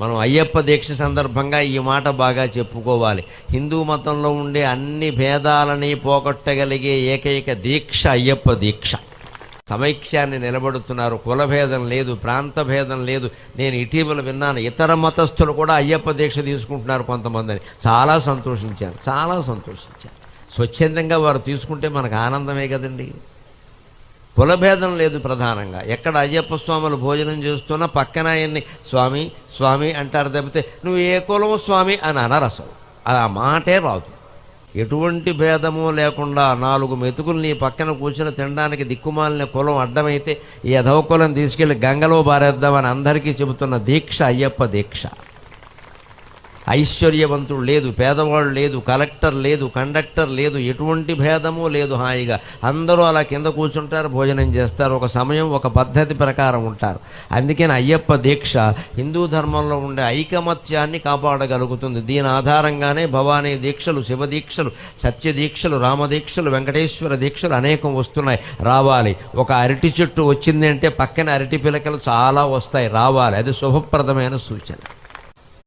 మనం అయ్యప్ప దీక్ష సందర్భంగా ఈ మాట బాగా చెప్పుకోవాలి. హిందూ మతంలో ఉండే అన్ని భేదాలని పోగొట్టగలిగే ఏకైక దీక్ష అయ్యప్ప దీక్ష. సమైక్యాన్ని నిలబడుతున్నారు. కులభేదం లేదు ప్రాంత భేదం లేదు. నేను ఇటీవల విన్నాను. ఇతర మతస్థులు కూడా అయ్యప్ప దీక్ష తీసుకుంటున్నారు కొంతమందిని. చాలా సంతోషించాను చాలా సంతోషించాను స్వచ్ఛందంగా వారు తీసుకుంటే మనకు ఆనందమే కదండి. కులభేదం లేదు ప్రధానంగా. ఎక్కడ అయ్యప్ప స్వాములు భోజనం చేస్తున్నా పక్కన ఆయన్ని స్వామి స్వామి అంటారు తప్పితే నువ్వు ఏ కులం స్వామి అని అనరు అసలు. ఆ మాటే రాదు. ఎటువంటి భేదము లేకుండా నాలుగు మెతుకులు నీ పక్కన కూర్చుని తినడానికి దిక్కుమాలిన కులం అడ్డమైతే ఈ అధవ కులం తీసుకెళ్ళి గంగలో బారేద్దామని అందరికీ చెబుతున్న దీక్ష అయ్యప్ప దీక్ష. ఐశ్వర్యవంతుడు లేదు పేదవాడు లేదు కలెక్టర్ లేదు కండక్టర్ లేదు ఎటువంటి భేదము లేదు హాయిగా. అందరూ అలా కింద కూర్చుంటారు భోజనం చేస్తారు ఒక సమయం ఒక పద్ధతి ప్రకారం ఉంటారు. అందుకని అయ్యప్ప దీక్ష హిందూ ధర్మంలో ఉండే ఐకమత్యాన్ని కాపాడగలుగుతుంది. దీని ఆధారంగానే భవానీ దీక్షలు శివ దీక్షలు రామదీక్షలు వెంకటేశ్వర దీక్షలు అనేకం వస్తున్నాయి. రావాలి. ఒక అరటి చెట్టు వచ్చిందంటే పక్కన అరటి పిలకలు చాలా వస్తాయి. రావాలి. అది శుభప్రదమైన సూచన.